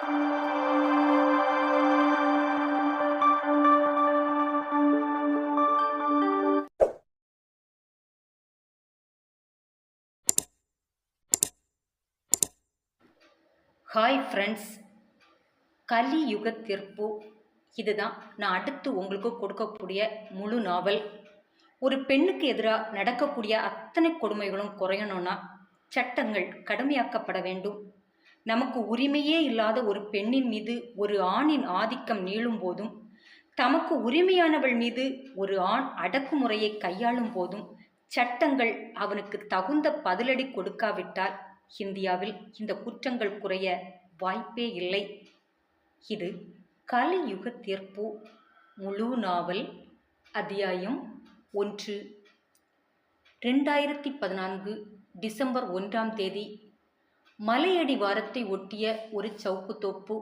Hi friends கலியுக தீர்ப்பு இதுதான் நான் அடுத்து உங்களுக்கு கொடுக்கக்கூடிய முழு நாவல். ஒரு பெண்ணுக்கு எதிராக நடக்கக்கூடிய அத்தனை கொடுமைகளும் குறையணும்னா சட்டங்கள் கடுமையாக்கப்பட வேண்டும். நமக்கு உரிமையே இல்லாத ஒரு பெண்ணின் மீது ஒரு ஆணின் ஆதிக்கம் நீளும் போதும் தமக்கு உரிமையானவள் மீது ஒரு ஆண் அடக்குமுறையை கையாளும் போதும் சட்டங்கள் அவனுக்கு தகுந்த பதிலடி கொடுக்காவிட்டால் இந்தியாவில் இந்த குற்றங்கள் குறைய வாய்ப்பே இல்லை. இது கலியுக தீர்ப்பு. முழு நாவல் அத்தியாயம் ஒன்று. ரெண்டாயிரத்தி பதினான்கு டிசம்பர் ஒன்றாம் தேதி மலையடி வாரத்தை ஒட்டிய ஒரு சவுக்கு தோப்பு.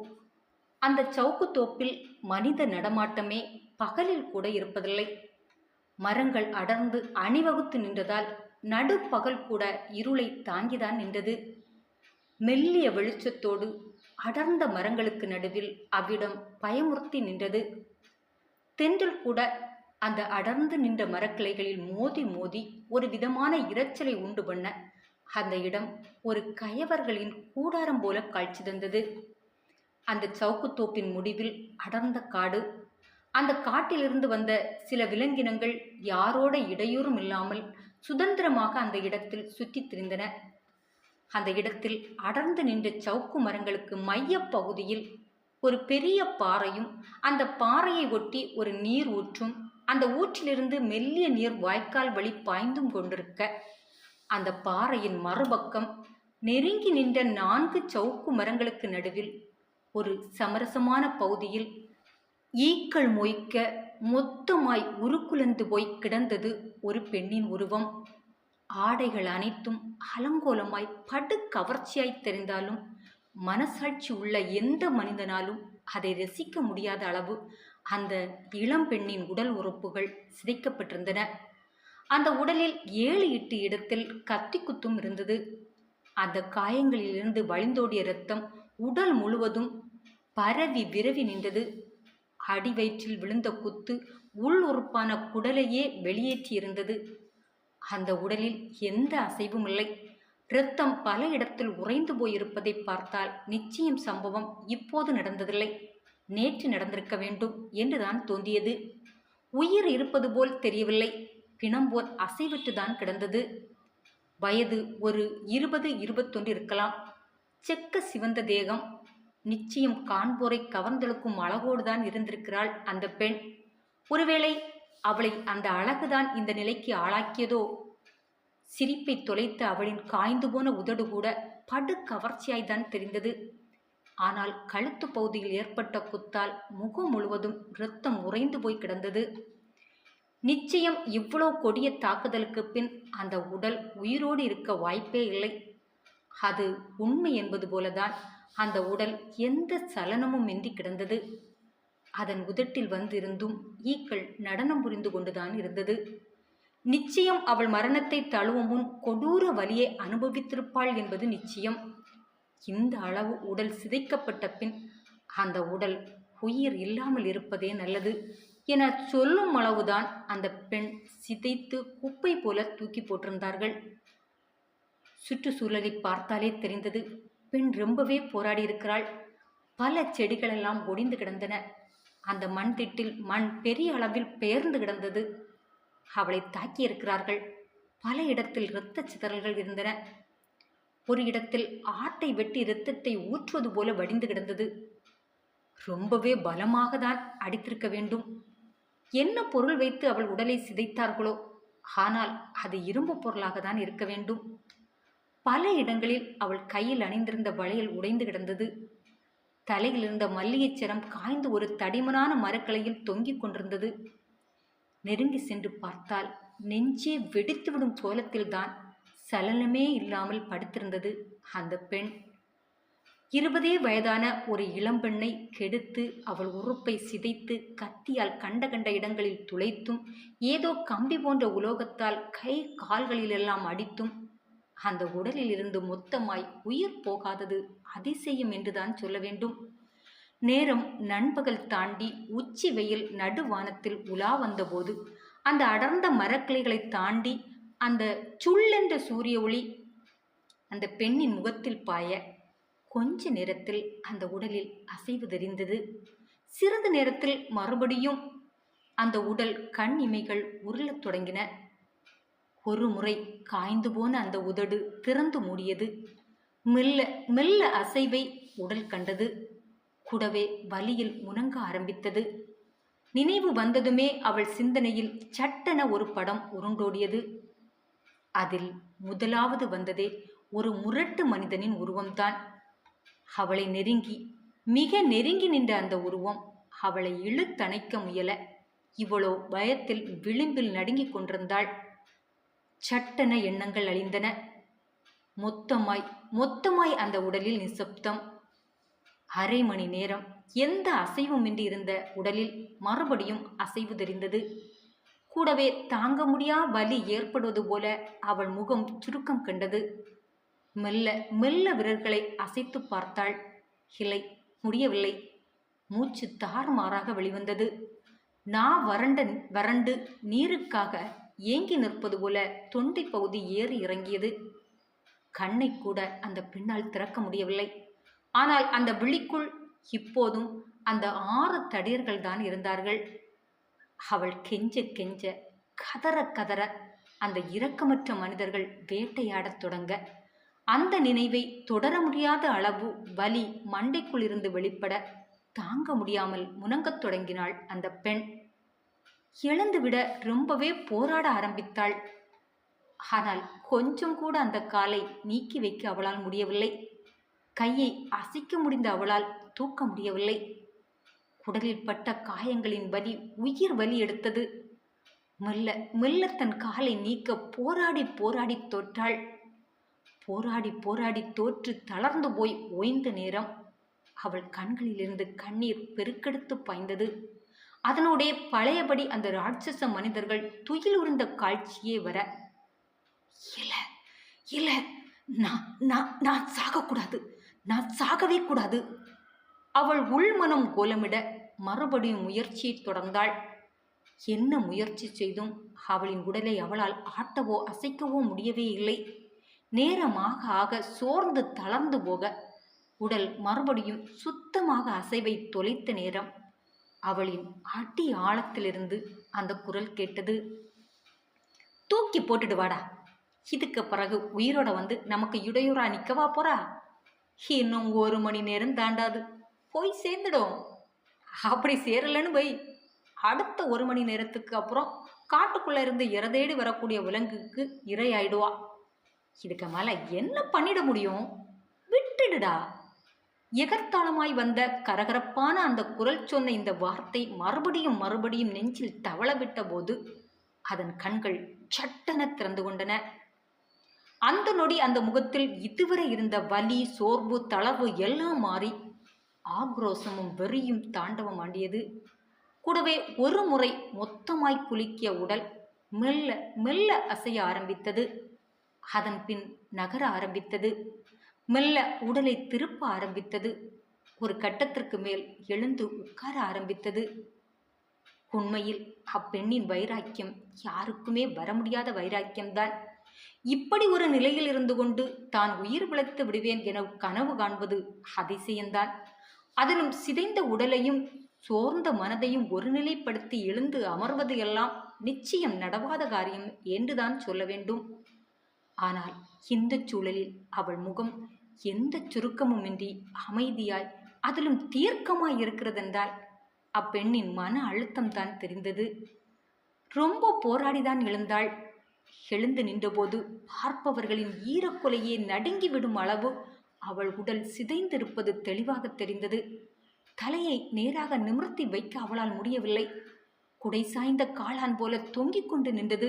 அந்த சவுக்கு தோப்பில் மனித நடமாட்டமே பகலில் கூட இருப்பதில்லை. மரங்கள் அடர்ந்து அணிவகுத்து நின்றதால் நடுப்பகல் கூட இருளை தாங்கிதான் நின்றது. மெல்லிய வெளிச்சத்தோடு அடர்ந்த மரங்களுக்கு நடுவில் அவ்விடம் பயமுறுத்தி நின்றது. தென்றல் கூட அந்த அடர்ந்து நின்ற மரக்கிளைகளில் மோதி மோதி ஒரு விதமான இரைச்சலை உண்டு பண்ண அந்த இடம் ஒரு கயவர்களின் கூடாரம் போல காட்சி தந்தது அந்த சவுக்குத்தோப்பின் முடிவில் அடர்ந்த காடு. அந்த காட்டிலிருந்து வந்த சில விலங்கினங்கள் யாரோட இடையூறும் இல்லாமல் சுதந்திரமாக அந்த இடத்தில் சுற்றித் திரிந்தன. அந்த இடத்தில் அடர்ந்து நின்ற சவுக்கு மரங்களுக்கு மையப் பகுதியில் ஒரு பெரிய பாறையும் அந்த பாறையை ஒட்டி ஒரு நீர் ஊற்றும் அந்த ஊற்றிலிருந்து மெல்லிய நீர் வாய்க்கால் வழி பாய்ந்தும் கொண்டிருக்க அந்த பாறையின் மறுபக்கம் நெருங்கி நின்ற நான்கு சவுக்கு மரங்களுக்கு நடுவில் ஒரு சமரசமான பகுதியில் ஈக்கள் மொய்க்க மொத்தமாய் உருக்குலந்து போய் கிடந்தது ஒரு பெண்ணின் உருவம். ஆடைகள் அனைத்தும் அலங்கோலமாய் படு கவர்ச்சியாய் தெரிந்தாலும் மனசாட்சி உள்ள எந்த மனிதனாலும் அதை ரசிக்க முடியாத அளவு அந்த இளம் பெண்ணின் உடல் உறுப்புகள் சிதைக்கப்பட்டிருந்தன. அந்த உடலில் ஏழு எட்டு இடத்தில் கத்தி குத்தும் இருந்தது. அந்த காயங்களிலிருந்து வழிந்தோடிய இரத்தம் உடல் முழுவதும் பரவி விரவி நின்றது. அடிவயிற்றில் விழுந்த குத்து உள் உறுப்பான குடலையே வெளியேற்றியிருந்தது அந்த உடலில் எந்த அசைவும் இல்லை. இரத்தம் பல இடத்தில் உறைந்து போயிருப்பதை பார்த்தால் நிச்சயம் சம்பவம் இப்போது நடந்ததில்லை. நேற்று நடந்திருக்க வேண்டும் என்றுதான் தோன்றியது. உயிர் இருப்பது போல் தெரியவில்லை. பிணம் போல் அசைவிட்டுதான் கிடந்தது. வயது ஒரு இருபது இருபத்தொன்று இருக்கலாம். செக்க சிவந்த தேகம். நிச்சயம் காண்போரை கவர்ந்தெழுக்கும் அழகோடுதான் இருந்திருக்கிறாள் அந்த பெண். ஒருவேளை அவளை அந்த அழகுதான் இந்த நிலைக்கு ஆளாக்கியதோ? சிரிப்பை தொலைத்த அவளின் காய்ந்து போன உதடு கூட படு கவர்ச்சியாய்தான் தெரிந்தது. ஆனால் கழுத்து பகுதியில் ஏற்பட்ட குத்தால் முகம் முழுவதும் இரத்தம் உறைந்து போய் கிடந்தது. நிச்சயம் இவ்வளோ கொடிய தாக்குதலுக்கு பின் அந்த உடல் உயிரோடு இருக்க வாய்ப்பே இல்லை. அது உண்மை என்பது போலதான் அந்த உடல் எந்த சலனமும் இன்றி கிடந்தது. அதன் உதட்டில் வந்திருந்தும் ஈக்கள் நடனம் புரிந்து கொண்டுதான் இருந்தது. நிச்சயம் அவள் மரணத்தை தழுவும் முன் கொடூர வலியை அனுபவித்திருப்பாள் என்பது நிச்சயம். இந்த அளவு உடல் சிதைக்கப்பட்ட பின் அந்த உடல் உயிர் இல்லாமல் இருப்பதே நல்லது. என சொல்லும் அளவுதான் அந்த பெண் சிதைத்து குப்பை போல தூக்கி போட்டிருந்தார்கள். சுற்றுச்சூழலை பார்த்தாலே தெரிந்தது பெண் ரொம்பவே போராடி இருக்கிறாள். பல செடிகளெல்லாம் ஒடிந்து கிடந்தன. அந்த மண் திட்டில் மண் பெரிய அளவில் பெயர்ந்து கிடந்தது. அவளை தாக்கியிருக்கிறார்கள் பல இடத்தில் இரத்த சிதறல்கள் இருந்தன. ஒரு இடத்தில் ஆட்டை வெட்டி இரத்தத்தை ஊற்றுவது போல வடிந்து கிடந்தது. ரொம்பவே பலமாக தான் அடித்திருக்க வேண்டும். என்ன பொருள் வைத்து அவள் உடலை சிதைத்தார்களோ? ஆனால் அது இரும்பு பொருளாக தான் இருக்க வேண்டும். பல இடங்களில் அவள் கையில் அணிந்திருந்த வளையல் உடைந்து கிடந்தது. தலையில் இருந்த மல்லிகைச்சரம் காய்ந்து ஒரு தடிமனான மரக்கலையில் தொங்கிக் கொண்டிருந்தது. நெருங்கி சென்று பார்த்தால் நெஞ்சே வெடித்துவிடும் கோலத்தில்தான் சலனமே இல்லாமல் படுத்திருந்தது அந்த பெண். இருபதே வயதான ஒரு இளம்பெண்ணை கெடுத்து அவள் உறுப்பை சிதைத்து கத்தியால் கண்ட கண்ட இடங்களில் துளைத்தும் ஏதோ கம்பி போன்ற உலோகத்தால் கை கால்களிலெல்லாம் அடித்தும் அந்த உடலில் இருந்து மொத்தமாய் உயிர் போகாதது அதிசயம் என்றுதான் சொல்ல வேண்டும். நேரம் நண்பகல் தாண்டி உச்சி வெயில் நடுவானத்தில் உலா வந்தபோது அந்த அடர்ந்த மரக்கிளைகளை தாண்டி அந்த சுள்ளென்ற சூரிய ஒளி அந்த பெண்ணின் முகத்தில் பாய கொஞ்ச நேரத்தில் அந்த உடலில் அசைவு தெரிந்தது. சிறிது நேரத்தில் மறுபடியும் அந்த உடல் கண் இமைகள் உருளத் தொடங்கின. ஒரு முறை காய்ந்து போன அந்த உதடு திறந்து மூடியது. மெல்ல மெல்ல அசைவை உடல் கண்டது. கூடவே வலியில் முணங்க ஆரம்பித்தது. நினைவு வந்ததுமே அவள் சிந்தனையில் சட்டென ஒரு படம் உருண்டோடியது. அதில் முதலாவது வந்ததே ஒரு முரட்டு மனிதனின் உருவம்தான். அவளை நெருங்கி மிக நெருங்கி நின்ற அந்த உருவம் அவளை இழுத்தணைக்க முயல. இவளோ பயத்தில் விளிம்பில் நடுங்கிக் கொண்டிருந்தாள். சட்டென எண்ணங்கள் அழிந்தன. மொத்தமாய் மொத்தமாய் அந்த உடலில் நிசப்தம். அரை மணி நேரம் எந்த அசைவுமின்றி இருந்த உடலில் மறுபடியும் அசைவு தெரிந்தது. கூடவே தாங்க முடியா வலி ஏற்படுவது போல அவள் முகம் சுருக்கம் கண்டது. மெல்ல மெல்ல விரல்களை அசைத்து பார்த்தாள். இல்லை முடியவில்லை. மூச்சு தாறுமாறாக வெளிவந்தது. நா வறண்ட வறண்டு நீருக்காக ஏங்கி நிற்பது போல தொண்டை பகுதி ஏறி இறங்கியது. கண்ணை கூட அந்த பின்னால் திறக்க முடியவில்லை. ஆனால் அந்த விழிக்குள் இப்போதும் அந்த ஆறு தடியர்கள் தான் இருந்தார்கள். அவள் கெஞ்ச கெஞ்ச கதற கதற அந்த இரக்கமற்ற மனிதர்கள் வேட்டையாடத் தொடங்க அந்த நினைவை தொடர முடியாத அளவு வலி மண்டைக்குள் இருந்து வெளிப்பட தாங்க முடியாமல் முனங்கத் தொடங்கினாள் அந்த பெண். எழுந்துவிட ரொம்பவே போராட ஆரம்பித்தாள். ஆனால் கொஞ்சம் கூட அந்த காலை நீக்கி வைக்க அவளால் முடியவில்லை. கையை அசைக்க முடிந்த அவளால் தூக்க முடியவில்லை. குடலில் பட்ட காயங்களின் வலி உயிர் வலி எடுத்தது. மெல்ல மெல்ல தன் காலை நீக்க போராடி போராடி தோற்றாள். போராடி போராடி தோற்று தளர்ந்து போய் ஓய்ந்த நேரம் அவள் கண்களிலிருந்து கண்ணீர் பெருக்கெடுத்து பாய்ந்தது. அதனோடே பழையபடி அந்த ராட்சச மனிதர்கள் துயில் உருந்த காட்சியே வர இல்ல இல்ல நான் நான் நான் சாகக்கூடாது நான் சாகவே கூடாது. அவள் உள்மனம் கோலமிட மறுபடியும் முயற்சியை தொடர்ந்தாள். என்ன முயற்சி செய்தும் அவளின் உடலை அவளால் ஆட்டவோ அசைக்கவோ முடியவே இல்லை. நேரமாக ஆக சோர்ந்து தளர்ந்து போக உடல் மறுபடியும் சுத்தமாக அசைவை தொலைத்த நேரம். அவளின் அடி ஆழத்திலிருந்து அந்த குரல் கேட்டது தூக்கி போட்டுடு வாடா. இதுக்கு பிறகு உயிரோட வந்து நமக்கு இடையூறா நிற்கவா போறா? இன்னும் ஒரு மணி நேரம் தாண்டாது. போய் சேர்ந்துடும் அப்படி சேரலன்னு வை. அடுத்த ஒரு மணி நேரத்துக்கு அப்புறம் காட்டுக்குள்ள இருந்து இறதேடி வரக்கூடிய விலங்குக்கு இரையாயிடுவா. இதுக்கு மேல என்ன பண்ணிட முடியும்? விட்டுடுடா. எகர்த்தாளமாய் வந்த கரகரப்பான அந்த குரல் சொன்ன இந்த வார்த்தை மறுபடியும் மறுபடியும் நெஞ்சில் தவள விட்டபோது அதன் கண்கள் சட்டென திறந்து கொண்டன. அந்த நொடி அந்த முகத்தில் இதுவரை இருந்த வலி சோர்வு தளர்வு எல்லாம் மாறி ஆக்ரோசமும் வெறியும் தாண்டவம் ஆண்டியது. கூடவே ஒரு முறை மொத்தமாய் குலுக்கிய உடல் மெல்ல மெல்ல அசைய ஆரம்பித்தது. அதன் பின் நகர ஆரம்பித்தது. மெல்ல உடலை திருப்ப ஆரம்பித்தது. ஒரு கட்டத்திற்கு மேல் எழுந்து உட்கார ஆரம்பித்தது. உண்மையில் அப்பெண்ணின் வைராக்கியம் யாருக்குமே வர முடியாத வைராக்கியம்தான். இப்படி ஒரு நிலையில் இருந்து கொண்டு தான் உயிர் பிழைத்து விடுவேன் என கனவு காண்பது அதிசயம்தான். அதிலும் சிதைந்த உடலையும் சோர்ந்த மனதையும் ஒருநிலைப்படுத்தி எழுந்து அமர்வது எல்லாம் நிச்சயம் நடவாத காரியம் என்றுதான் சொல்ல வேண்டும். ஆனால் இந்த சூழலில் அவள் முகம் எந்த சுருக்கமுமின்றி அமைதியாய் அதிலும் தீர்க்கமாய் இருக்கிறதென்றால் அப்பெண்ணின் மன அழுத்தம் தான் தெரிந்தது. ரொம்ப போராடிதான் எழுந்தாள். எழுந்து நின்றபோது பார்ப்பவர்களின் ஈரக்கொலையே நடுங்கிவிடும் அளவு அவள் உடல் சிதைந்திருப்பது தெளிவாக தெரிந்தது. தலையை நேராக நிமிர்த்தி வைக்க அவளால் முடியவில்லை. குடை சாய்ந்த காளான் போல தொங்கிக் கொண்டு நின்றது.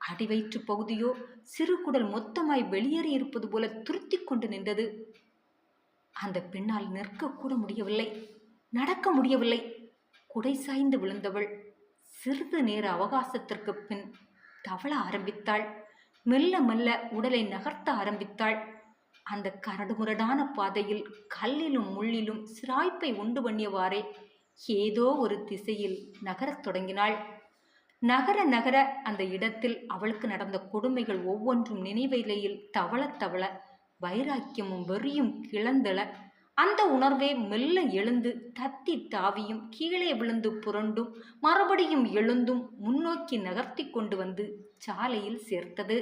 அடிவயிற்று பகுதியோ சிறு குடல் மொத்தமாய் வெளியேறி இருப்பது போல துருத்தி கொண்டு நின்றது. அந்த பெண்ணால் நிற்கக்கூட முடியவில்லை. நடக்க முடியவில்லை. குடை சாய்ந்து விழுந்தவள். சிறிது நேர அவகாசத்திற்கு பின் தவள ஆரம்பித்தாள். மெல்ல மெல்ல உடலை நகர்த்த ஆரம்பித்தாள். அந்த கரடுமுரடான பாதையில் கல்லிலும் முள்ளிலும் சிராய்ப்பை உண்டு பண்ணியவாறே ஏதோ ஒரு திசையில் நகரத் தொடங்கினாள். நகர நகர அந்த இடத்தில் அவளுக்கு நடந்த கொடுமைகள் ஒவ்வொன்றும் நினைவிலையில் தவள தவள வைராக்கியமும் வெறியும் கிளந்தள அந்த உணர்வே மெல்ல எழுந்து தத்தி தாவியும் கீழே விழுந்து புரண்டும் மறுபடியும் எழுந்தும் முன்னோக்கி நகர்த்தி கொண்டு வந்து சாலையில் சேர்த்தது.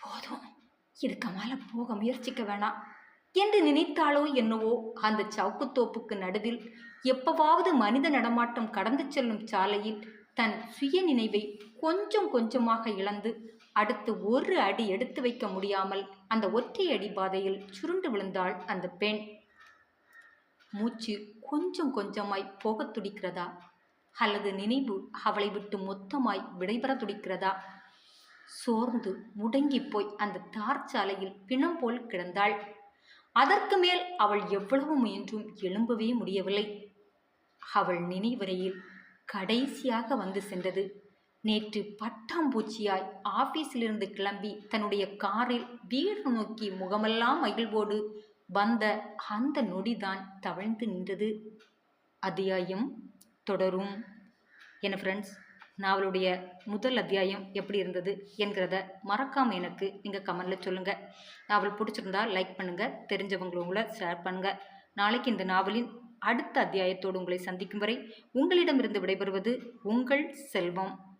போதும் இதுக்கு மேல போக முயற்சிக்க வேணாம். என்று நினைத்தாளோ என்னவோ அந்த சவுக்குத்தோப்புக்கு நடுவில் எப்பவாவது மனித நடமாட்டம் கடந்து செல்லும் சாலையில் தன் சுய நினைவை கொஞ்சம் கொஞ்சமாக இழந்து அடுத்து ஒரு அடி எடுத்து வைக்க முடியாமல் அந்த ஒற்றை அடி பாதையில் சுருண்டு விழுந்தாள் அந்த பெண். மூச்சு கொஞ்சம் கொஞ்சமாய் போகத் துடிக்கிறதா? அல்லது நினைவு அவளை விட்டு மொத்தமாய் விடைபெற துடிக்கிறதா? சோர்ந்து முடங்கி போய் அந்த தார் சாலையில் பிணம் போல் கிடந்தாள். அதற்கு மேல் அவள் எவ்வளவு முயன்றும் எழும்பவே முடியவில்லை. அவள் நினைவரையில் கடைசியாக வந்து சென்றது. நேற்று பட்டாம்பூச்சியாய் ஆபீஸிலிருந்து கிளம்பி தன்னுடைய காரில் வீடு நோக்கி முகமெல்லாம் மகிழ்வோடு வந்த அந்த நொடிதான் தவழ்ந்து நின்றது. அத்தியாயம் தொடரும். என ஃப்ரெண்ட்ஸ் நாவலுடைய முதல் அத்தியாயம் எப்படி இருந்தது என்கிறத மறக்காமல் எனக்கு நீங்கள் கமெண்டில் சொல்லுங்கள் நாவல் பிடிச்சிருந்தா லைக் பண்ணுங்கள் தெரிஞ்சவங்களை ஷேர் பண்ணுங்கள் நாளைக்கு இந்த நாவலின் அடுத்த அத்தியாயத்தோடு உங்களை சந்திக்கும் வரை உங்களிடமிருந்து விடைபெறுவது உங்கள் செல்வம்.